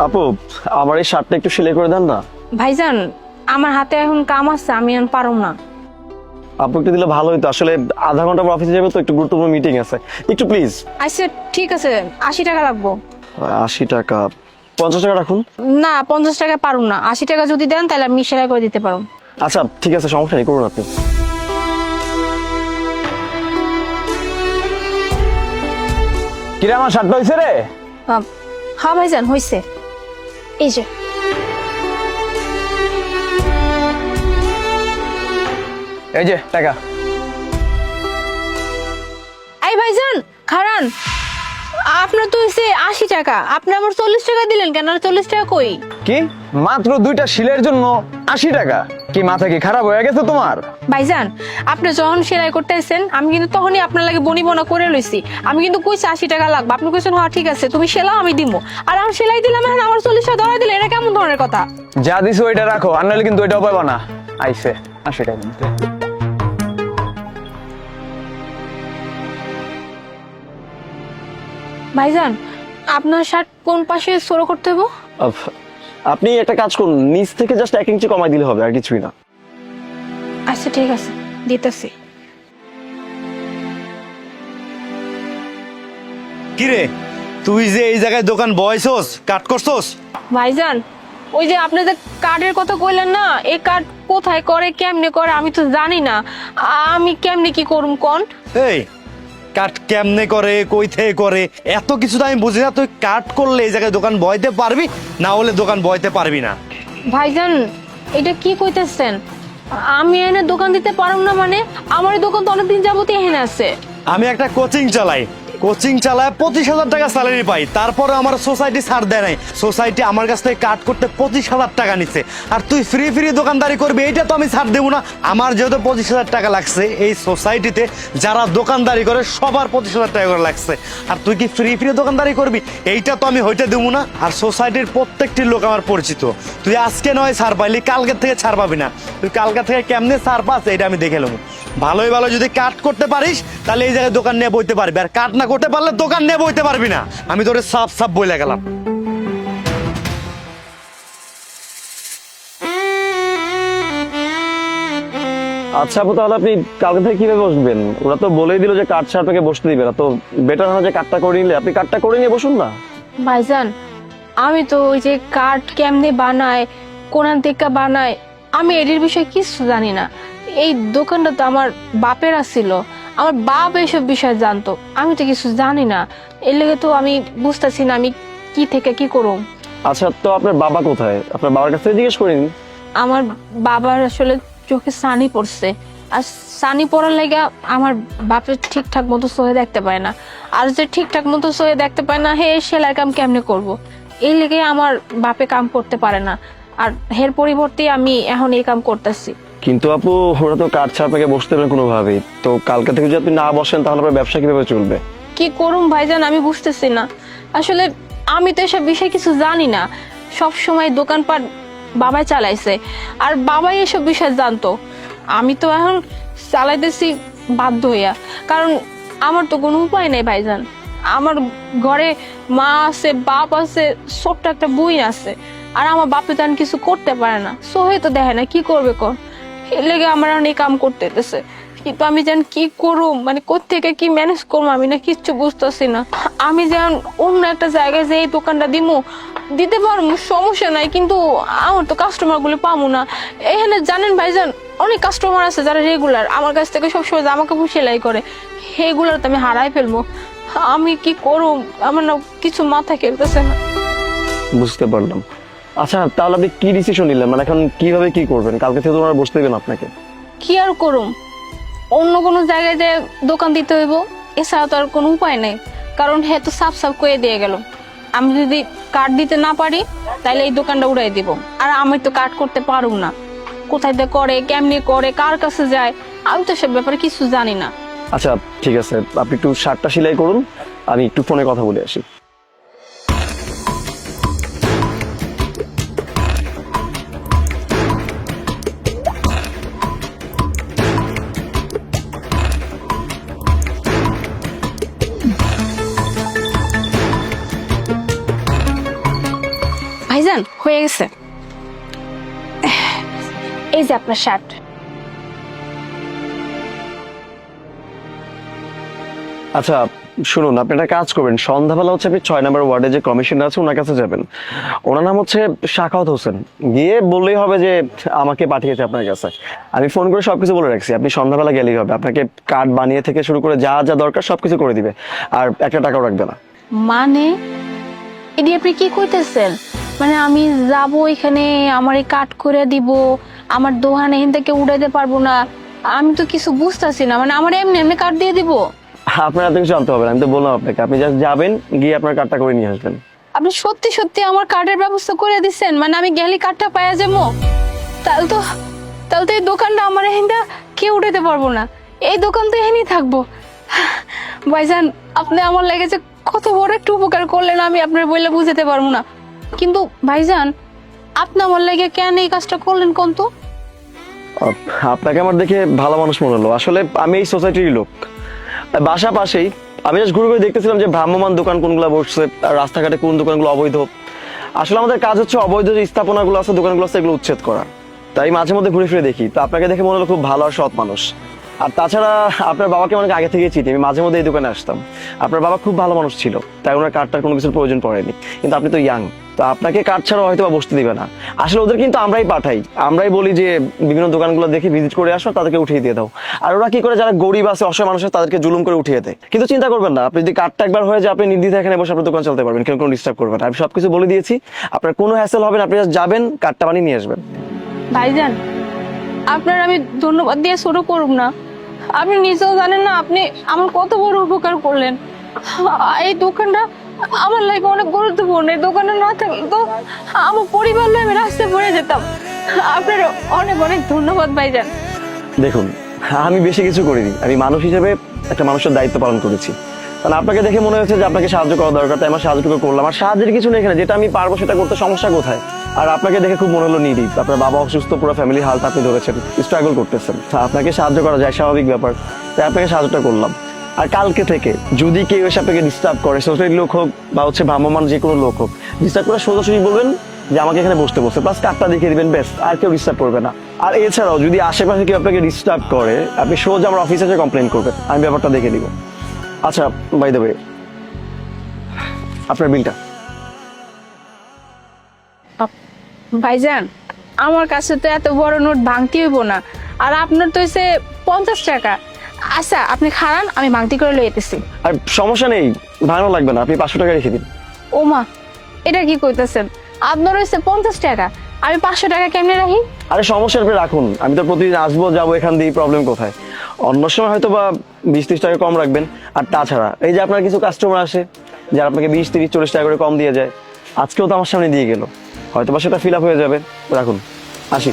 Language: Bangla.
আপু আমার এই শার্টটা একটু সেলাই করে দেন না? ভাইজান আমার হাতে এখন কাম আছে আমি এখন পারুম না। আপু একটু দিলে ভালো হতো আসলে আধা ঘণ্টা পর অফিসে যাবে তো একটু গুরুত্বপূর্ণ মিটিং আছে। একটু প্লিজ আচ্ছা ঠিক আছে আশি টাকা লাগবো। আশি টাকা। পঞ্চাশ টাকা রাখুন। না পঞ্চাশ টাকা পারুম না। আশি টাকা যদি দেন তাহলে আমি সেলাই করে দিতে পারুম আচ্ছা ঠিক আছে সমস্যা নেই করুন আপনি। কিরে আমার শার্টটা হয়েছে রে? হ্যাঁ ভাইজান হয়েছে এই যে। এই যে টাকা। এই ভাইজান খারান আপনার তো হয়েছে আশি টাকা। আপনি আমার চল্লিশ টাকা দিলেন কেন? আর চল্লিশ টাকা কই? কি? মাত্র দুইটা শিলের জন্য আশি টাকা। কি মাথা কি খারাপ হয়ে গেছে তোমার? ভাইজান আপনি যখন সেলাই করতে এসেছেন আমি কিন্তু তখনই আপনার লাগে বনি বনা করে লইছি। আমি কিন্তু কইছি আশি টাকা লাগবে। আপনি কইছেন হ্যাঁ ঠিক আছে তুমি সেলাও আমি দিব আর আমি সেলাই দিলাম এখন আমার চল্লিশ টাকা ধরা দিলে এটা কেমন ধরনের কথা? যা দিছো ওইটা রাখো। আর নাহলে কিন্তু ওইটাও পাবা না। আইসে আশি টাকা নিতে। ভাইজান আপনার শার্ট কোন পাশে সরো করতে হব আপনি একটা কাজ করুন নিচ থেকে জাস্ট এক ইঞ্চি কমাই দিলে হবে আর কিছুই না। আচ্ছা ঠিক আছে দিতেছি। কিরে তুই যে এই জায়গায় দোকান বয়সোস কাট করছোস? ভাইজান ওই যে আপনি যে কার্ডের কথা কইলেন না এই কার্ড কোথায় করে কেমনে করে আমি তো জানি না। আমি কেমনে কি করুম কোন? এই কাট কেমনে করে কই থেকে করে এত কিছু তো আমি বুঝি না তুই কাট করলে এই জায়গায় দোকান বয়তে পারবি না হলে দোকান বয়তে পারবি না। ভাইজান এটা কি কইতেছেন? আমি এনে দোকান দিতে পারুম না মানে আমার দোকান তো অনেকদিন যাবতই এখানে আছে। আমি একটা কোচিং চালাই কোচিং চালায় পঁচিশ হাজার টাকা স্যালারি পাই তারপরে আমার সোসাইটি ছাড় দেয় নাই। সোসাইটি আমার কাছ থেকে কাট করতে পঁচিশ হাজার টাকা নিচ্ছে। আর তুই ফ্রি ফ্রি দোকানদারি করবি, এইটা তো আমি ছাড় দেবো না। আমার যেহেতু পঁচিশ হাজার টাকা লাগছে, এই সোসাইটিতে যারা দোকানদারি করে, সবার পঁচিশ হাজার টাকা করে লাগছে। আর তুই কি ফ্রি ফ্রি দোকানদারি করবি? এইটা তো আমি হইতে দেবো না। আর সোসাইটির প্রত্যেকটি লোক আমার পরিচিত। তুই আজকে নয় ছাড় পাইলি, কালকের থেকে ছাড় পাবি না। তুই কালকে থেকে কেমনে ছাড় পাস এটা আমি দেখে নেব। ভালোই ভালো যদি কাট করতে পারিস, তাহলে এই জায়গায় দোকান নিয়ে বইতে পারবি। আর কাট না করতে পারলে দোকান নিয়ে বইতে পারবি না। আমি তোরে সাফ সাফ বইলে গেলাম। আচ্ছা আপু তাহলে আপনি কালকে থেকে কীভাবে বসবেন? ওরা তো বলেই দিল যে কাঠ ছাড়া আপনাকে বসতে দিবে না তো বেটার হয় যে কাঠটা করে নিলে। আপনি কাঠটা করে নিয়ে বসুন না। ভাইজান আমি তো ওই যে কার্ড কেমনে বানায় কোরআন থেকে বানায় আমি এটির বিষয়ে কিছু জানি না। এই দোকানটা তো আমার বাপের ছিল আমার বাপ এইসব বিষয় জানতো। আমি তো কিছু জানি না। এর লেগে তো আমি বুঝতেছি না আমি কি থেকে কি করুম। আচ্ছা তো আপনার বাবা কোথায়? আপনার বাবার কাছ জিজ্ঞেস করিনি? আমার বাবার আসলে চোখে সানি পড়ছে। আর সানি পড়ার লেগে আমার বাপের ঠিকঠাক মতো সহে দেখতে পায় না। আর যে ঠিকঠাক মতো সহে দেখতে পায় না হে সেলাই কাম কেমনে করব। এই লেগে আমার বাপে কাম করতে পারে না। আর হের পরিবর্তে আমি এখন এই কাম করতেছি। কিন্তু আপু, ওরা তো কাঠ ছাড়া আপনাকে বসতে দেবে কোনোভাবেই। তো কালকে থেকে যদি আপনি না বসেন, তাহলে আপনার ব্যবসা কীভাবে চলবে? কি করুম ভাইজান, আমি বুঝতেছি না। আসলে আমি তো এসব বিষয়ে কিছু জানি না। সব সময় দোকানপাট বাবাই চালাইছে। আর বাবাই এসব বিষয় জানতো। আমি তো এখন চালাইতেছি বাধ্য হইয়া। কারণ আমার তো কোনো উপায় নেই ভাইজান। আমার ঘরে মা আছে, বাপ আছে, ছোট্ট একটা বই আছে। আর আমার বাপে তো কিছু করতে পারে না। সোহে তো দেখে না, কি করবে কর? এর লেগে আমার অনেক কাম করতে হইতেছে কিন্তু আমি যেন কি করুম মানে কোথেকে কি ম্যানেজ করব আমি না কিচ্ছু বুঝতেছি না। আমি যেন অন্য একটা জায়গায় যে এই দোকানটা দিমু, দিতে পারব, সমস্যা নাই, কিন্তু আমার তো কাস্টমারগুলো পাবো না। এখানে জানেন ভাই ভাইজান, অনেক কাস্টমার আছে যারা রেগুলার আমার কাছ থেকে সবসময় জামা কাপড় সেলাই করে। সেগুলার তো আমি হারাই ফেলব। আমি কি করুম আমার না কিছু মাথা খেলতেছে না। বুঝতে পারলাম। আচ্ছা তাহলে আপনি কি ডিসিশন নিলেন? মানে এখন কীভাবে কি করবেন? কালকে থেকে তো বসতে দেবেন আপনাকে। কি আর করুম? অন্য কোনো জায়গায় যে দোকান দিতে হইব এছাড়া তো আর কোনো উপায় নেই। কারণ হ্যাঁ তো সাফ সাফ করে দিয়ে গেল। আমি যদি কার্ড দিতে না পারি তাহলে এই দোকানটা উড়াই দিব। আর আমি তো কার্ড করতে পারুম না। কোথায় করে কেমনি করে কার কাছে যায় আমি তো সব ব্যাপারে কিছু জানি না। আচ্ছা ঠিক আছে। আপনি একটু শার্টটা সেলাই করুন। আমি একটু ফোনে কথা বলে আসি। হয়ে গেছে? এই যে আপনার শার্ট আচ্ছা শুনুন আপনি একটা কাজ করবেন। সন্ধ্যাবেলা হচ্ছে আপনি ছয় নম্বর ওয়ার্ডে যে কমিশনার আছে ওনার কাছে যাবেন। ওনার নাম হচ্ছে শাখাওয়াত হোসেন। গিয়ে বললেই হবে যে আমাকে পাঠিয়েছে আপনার কাছে। আমি ফোন করে সবকিছু বলে রাখছি। আপনি সন্ধ্যাবেলা গেলেই হবে। আপনাকে কার্ড বানিয়ে থেকে শুরু করে যা যা দরকার সবকিছু করে দিবে। আর একটা টাকাও রাখবে না। মানে? এটি আপনি কি কইতেছেন? মানে আমি যাব এখানে আমার এই কাট করে দিব আমার দোকানে এখান থেকে উড়াইতে পারব না। আমি তো কিছু বুঝতেছি না মানে আমার এমনি এমনি কাট দিয়ে দিব। আপনার এত কিছু হবে না আমি তো বললাম আপনাকে। আপনি জাস্ট যাবেন গিয়ে আপনার কার্ডটা করে নিয়ে আসবেন। আপনি সত্যি সত্যি আমার কার্ডের ব্যবস্থা করে দিচ্ছেন মানে আমি গেলে কার্ডটা পাওয়া যাব। তাহলে তো তাহলে তো এই দোকানটা আমার এখানটা কেউ উঠাতে পারব না। এই দোকান তো এখানেই থাকব। ভাইজান আপনি আমার লেগেছে কত বড় একটু উপকার করলেন আমি আপনার বইলে বুঝাতে পারব না। কিন্তু ভাইজান, আপনি আমার লেগে কেন এই কাজটা করলেন কোন তো? আপনাকে আমার দেখে ভালো মানুষ মনে হলো। আসলে আমি এই সোসাইটির লোক। বাসা পাশেই আমি জাস্ট ঘুরে ঘুরে দেখতেছিলাম যে ভ্রাম্যমান দোকান কোনগুলো বসছে, আর রাস্তাঘাটে কোন দোকানগুলো অবৈধ। আসলে আমাদের কাজ হচ্ছে অবৈধ যে স্থাপনাগুলো আছে, দোকানগুলো আছে, এগুলো উচ্ছেদ করা। তাই মাঝে মধ্যে ঘুরে ফিরে দেখি। তো আপনাকে দেখে মনে হলো খুব ভালো আর সৎ মানুষ। আর তাছাড়া আপনার বাবাকে অনেক আগে থেকে চিনি, আমি মাঝে মধ্যে এই দোকানে আসতাম। আপনার বাবা খুব ভালো মানুষ ছিল, তাই ওনার কার্ডটার কোনো কিছুর প্রয়োজন পড়েনি। কিন্তু আপনি তো ইয়াং তো আপনাকে কার্ড ছাড়া হয়তো বসতে দিবে না। আসলে ওদের কিন্তু আমরাই পাঠাই, আমরাই বলি যে বিভিন্ন দোকানগুলো দেখে ভিজিট করে আসো, তাদেরকে উঠিয়ে দিয়ে দাও। আর ওরা কি করে, যারা গরিব আছে, অসহায় মানুষ তাদেরকে জুলুম করে উঠিয়ে দেয়। কিন্তু চিন্তা করবেন না, আপনি যদি কার্ডটা একবার হয়ে যায়, আপনি নির্দ্বিধায় এখানে বসে আপনার দোকান চালাতে পারবেন, কেউ কোনো ডিস্টার্ব করবেন আমি সবকিছু বলে দিয়েছি, আপনার কোনো হ্যাসেল হবে না, আপনি যাবেন কার্ডটা বানিয়ে নিয়ে আসবেন। ভাইজান, আপনার আমি ধন্যবাদ দিয়ে শুরু করব না। আপনি নিজেও জানেন না, আপনি আমার কত বড় উপকার করলেন। এই দোকানটা আমার লাইফে অনেক গুরুত্বপূর্ণ, এই দোকানে না থাকলে তো আমার পরিবার নিয়ে আমি রাস্তায় পড়ে যেতাম। আপনার অনেক অনেক ধন্যবাদ ভাইজান। দেখুন, আমি বেশি কিছু করিনি। আমি মানুষ হিসেবে একটা মানুষের দায়িত্ব পালন করেছি। কারণ আপনাকে দেখে মনে হয়েছে যে আপনাকে সাহায্য করা দরকার, তাই আমার সাহায্যটুকু করলাম। আর সাহায্যের কিছু নেই এখানে, যেটা আমি পারব সেটা করতে সমস্যা কোথায়? আর আপনাকে দেখে খুব মনে হলো নিডি আপনার বাবা অসুস্থ, পুরো ফ্যামিলি হালটা আপনি ধরেছেন স্ট্রাগল করতেছেন। আপনাকে সাহায্য করা যায়, স্বাভাবিক ব্যাপার। তাই আপনাকে সাহায্যটা করলাম। আর কালকে থেকে, যদি কেউ এসে আপনাকে ডিস্টার্ব করে সোসাইটির লোক হোক বা হচ্ছে ভ্রাম্যমান যে কোনো লোক হোক ডিস্টার্ব করে সোজাসুজি বলবেন যে আমাকে এখানে বসতে বসতে প্লাস কার্ডটা দেখিয়ে দিবেন বেশ আর কেউ ডিস্টার্ব করবে না। আর এছাড়াও, যদি আশেপাশে কেউ আপনাকে ডিস্টার্ব করে, আপনি সোজা আমার অফিসে এসে কমপ্লেন করবেন। আমি ব্যাপারটা দেখে দিব আচ্ছা বাই দ্য আপনার বিলটা ভাইজান আমার কাছে তো এত বড় নোট ভাঙতে হইব না। আর আপনার তো হচ্ছে পঞ্চাশ টাকা। আচ্ছা আপনি খারান আমি ভাঙতি করে লই যেতেছি আর সমস্যা নেই ভাঙানো লাগবে না আপনি পাঁচশো টাকা রেখে দিন। ওমা এটা কি কইতেছেন? আপনার হচ্ছে পঞ্চাশ টাকা আমি পাঁচশো টাকা কেমনে রাখি? আরে সমস্যা আপনি রাখুন আমি তো প্রতিদিন আসব যাব এখান দিয়ে প্রবলেম কোথায়? অন্য সময় হয়তো বা বিশ ত্রিশ টাকা কম রাখবেন আর তাছাড়া এই যে আপনার কিছু কাস্টমার আসে যারা আপনাকে বিশ তিরিশ চল্লিশ টাকা করে কম দিয়ে যায় আজকেও তো আমার সামনে দিয়ে গেল। হয়তো বা সেটা ফিল আপ হয়ে যাবে। রাখুন। আসি।